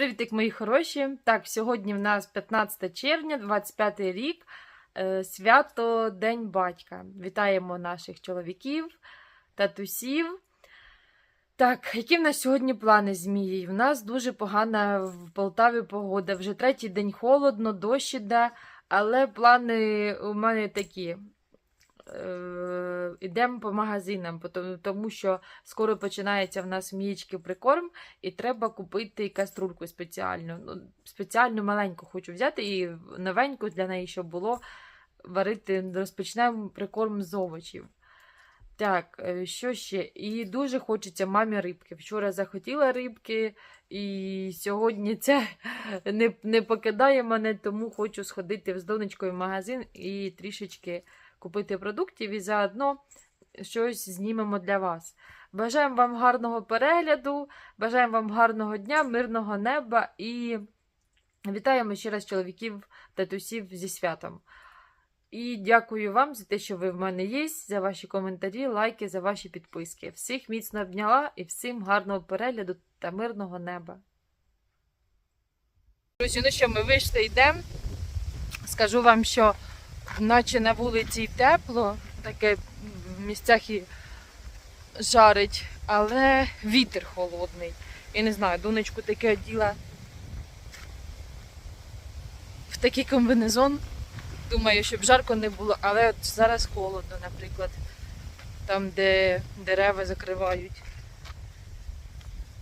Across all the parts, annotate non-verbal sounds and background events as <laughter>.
Привітик, мої хороші. Так, сьогодні в нас 15 червня, 25 рік, е, свято День батька. Вітаємо наших чоловіків, татусів. Так, які в нас сьогодні плани з Мією? У нас дуже погана в Полтаві погода. Вже третій день холодно, дощ іде, але плани у мене такі. Е, Ідемо по магазинам, тому що скоро починається в нас мієчки прикорм, і треба купити каструльку спеціальну. Ну, спеціальну маленьку хочу взяти і новеньку для неї, щоб було варити. Розпочнемо прикорм з овочів. Так, е, що ще? І дуже хочеться мамі рибки. Вчора захотіла рибки, і сьогодні це <laughs> не, не покидає мене, тому хочу сходити з донечкою в магазин і трішечки купити продуктів і заодно щось знімемо для вас. Бажаємо вам гарного перегляду, бажаємо вам гарного дня, мирного неба і вітаємо ще раз чоловіків татусів зі святом. І дякую вам за те, що ви в мене є, за ваші коментарі, лайки, за ваші підписки. Всіх міцно обняла і всім гарного перегляду та мирного неба. Друзі, ну що, ми вийшли, йдемо. Скажу вам, що наче на вулиці й тепло, таке в місцях і жарить, але вітер холодний. Я не знаю, донечку таке оділа в такий комбинезон. Думаю, щоб жарко не було, але от зараз холодно, наприклад, там, де дерева закривають.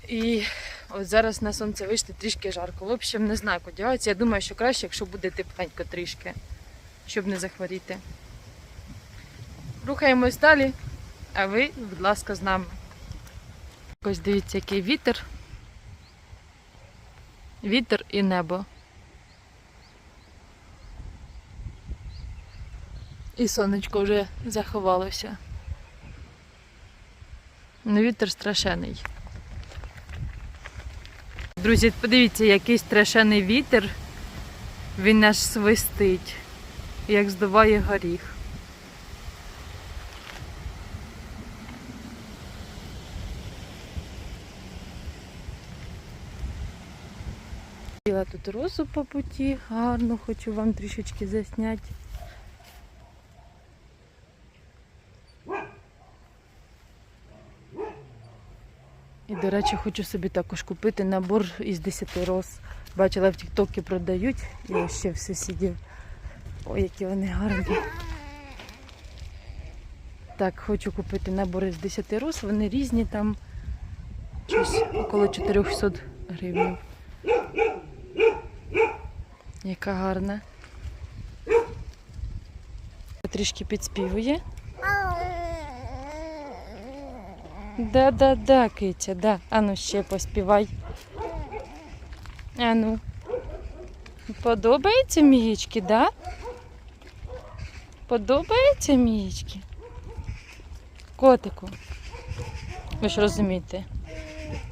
І от зараз на сонце вийшли трішки жарко. В общем, не знаю, куди одягатися. Я думаю, що краще, якщо буде тепленько трішки, щоб не захворіти. Рухаємось далі, а ви, будь ласка, з нами. Ось дивіться, який вітер. Вітер і небо. І сонечко вже заховалося. Ну, вітер страшенний. Друзі, подивіться, який страшенний вітер. Він аж свистить, як здуває горіх. Біла тут розу по путі, гарно хочу вам трішечки засняти. І, до речі, хочу собі також купити набор із 10 роз. Бачила в Тіктокі продають і ще в сусідів. Ой, які вони гарні. Так, хочу купити набор із 10 роз. Вони різні там щось около 400 гривень. Яка гарна. Трішки підспівує. Да-да-да, Китя, да. Ану ще поспівай. Ану. Подобається мієчки, да? Подобається мієчки? Котику. Ви ж розумієте.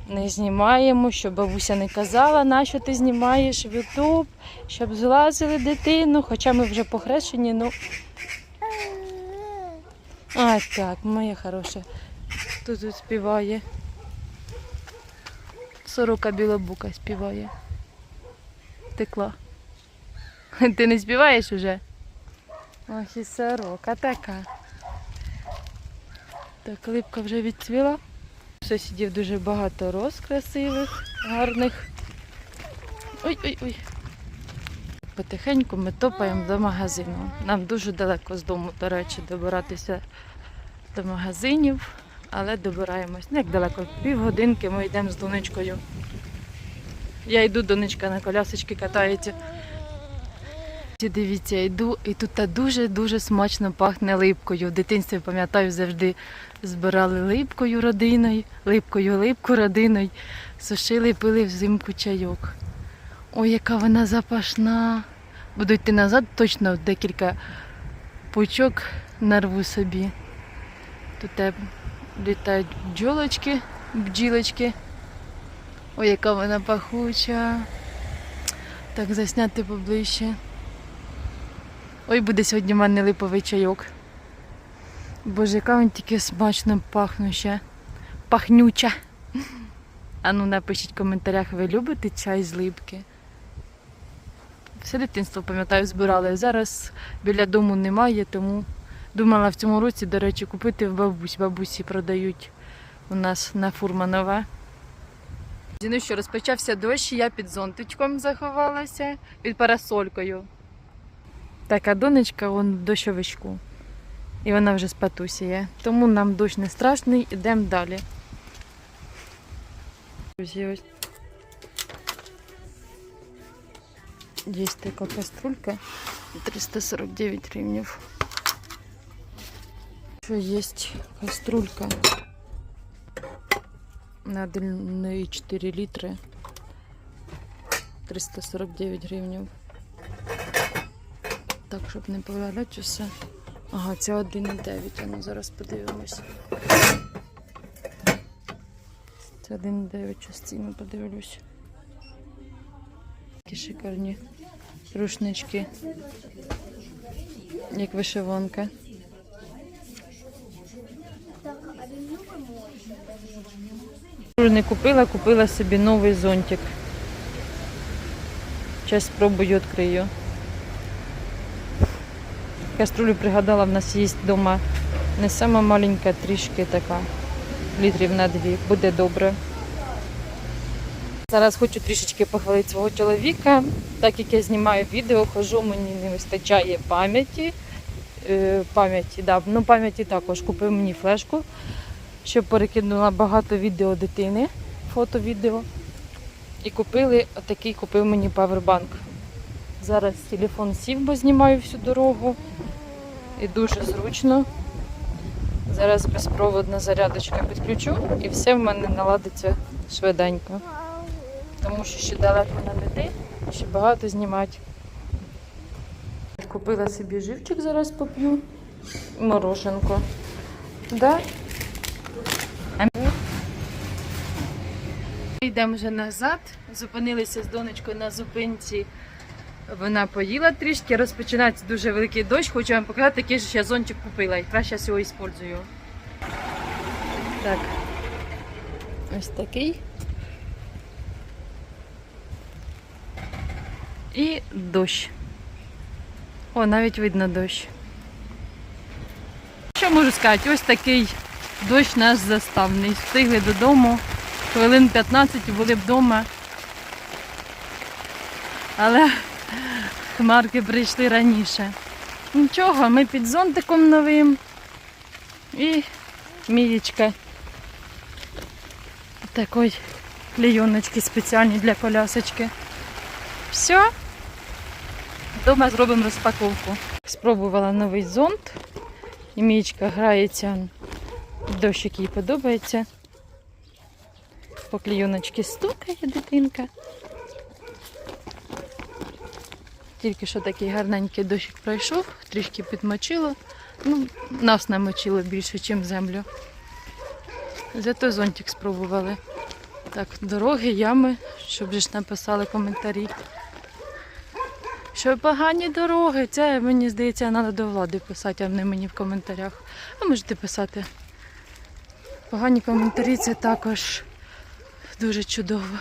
Не знімаємо, щоб бабуся не казала, на що ти знімаєш в Ютуб, щоб злазили дитину, хоча ми вже похрещені, ну. А так, моя хороша. Хто тут співає? Сорока білобука співає. Текла. Ти не співаєш уже? Ох і сорока така. Так, липка вже відцвіла. Сусідів дуже багато роз красивих, гарних. Ой-ой-ой. Потихеньку ми топаємо до магазину. Нам дуже далеко з дому, до речі, добиратися до магазинів, але добираємось. Ну як далеко, півгодинки ми йдемо з донечкою. Я йду, донечка на колясочки катається. Дивіться, йду, і тут дуже-дуже смачно пахне липкою. В дитинстві, пам'ятаю, завжди збирали липкою родиною, липкою, липку родиною, сушили, пили взимку чайок. Ой, яка вона запашна. Буду йти назад, точно декілька пучок нарву собі. Тут е, літають бджолочки, бджілочки. Ой, яка вона пахуча. Так, засняти поближче. Ой, буде сьогодні в мене липовий чайок. Боже, яка він тільки смачно пахнуща. Пахнюча. А ну напишіть в коментарях, ви любите чай з липки? Все дитинство, пам'ятаю, збирали. Зараз біля дому немає, тому думала в цьому році, до речі, купити в бабусь. Бабусі продають у нас на Фурманова. Ну що, розпочався дощ, я під зонтичком заховалася, під парасолькою. Така донечка вон в дощовичку. І вона вже спатусіє. Тому нам дощ не страшний, ідемо далі. Друзі, ось Є така каструлька 349 гривнів. Що є каструлька на 4 літри 349 гривнів. Так, щоб не повиглядати все. Ага, це 1,9, а ну зараз подивимось. Це 1,9 частину подивлюсь. Такі шикарні рушнички. Як вишиванка. Не купила, купила собі новий зонтик. Зараз спробую відкрию. Каструлю пригадала, в нас є вдома не сама маленька, трішки така, літрів на дві. Буде добре. Зараз хочу трішечки похвалити свого чоловіка. Так як я знімаю відео, хожу, мені не вистачає пам'яті. Е, пам'яті, да. ну пам'яті також купив мені флешку, щоб перекинула багато відео дитини, фото-відео. І купили отакий купив мені павербанк. Зараз телефон сів, бо знімаю всю дорогу. І дуже зручно. Зараз безпроводна зарядочка підключу і все в мене наладиться швиденько. Тому що ще далеко нам іти, ще багато знімати. Купила собі живчик, зараз поп'ю. Морошенко. Да? Йдемо вже назад. Зупинилися з донечкою на зупинці. Вона поїла трішки, розпочинається дуже великий дощ. Хочу вам показати, який же я зонтик купила. Якраз зараз його використовую. Так. Ось такий. І дощ. О, навіть видно дощ. Що можу сказати? Ось такий дощ наш заставний. Встигли додому. Хвилин 15 і були вдома. Але хмарки прийшли раніше. Нічого, ми під зонтиком новим. І мієчка. Такої клейоночки спеціальні для колясочки. Все. Дома зробимо розпаковку. Спробувала новий зонт. І Мієчка грається. Дощик їй подобається. По клейоночці стукає дитинка. Тільки що такий гарненький дощик пройшов, трішки підмочило. Ну, нас намочило більше, ніж землю. Зато зонтик спробували. Так, дороги, ями, щоб ж написали коментарі. Що погані дороги, це мені здається, треба до влади писати, а не мені в коментарях. А можете писати. Погані коментарі це також дуже чудово.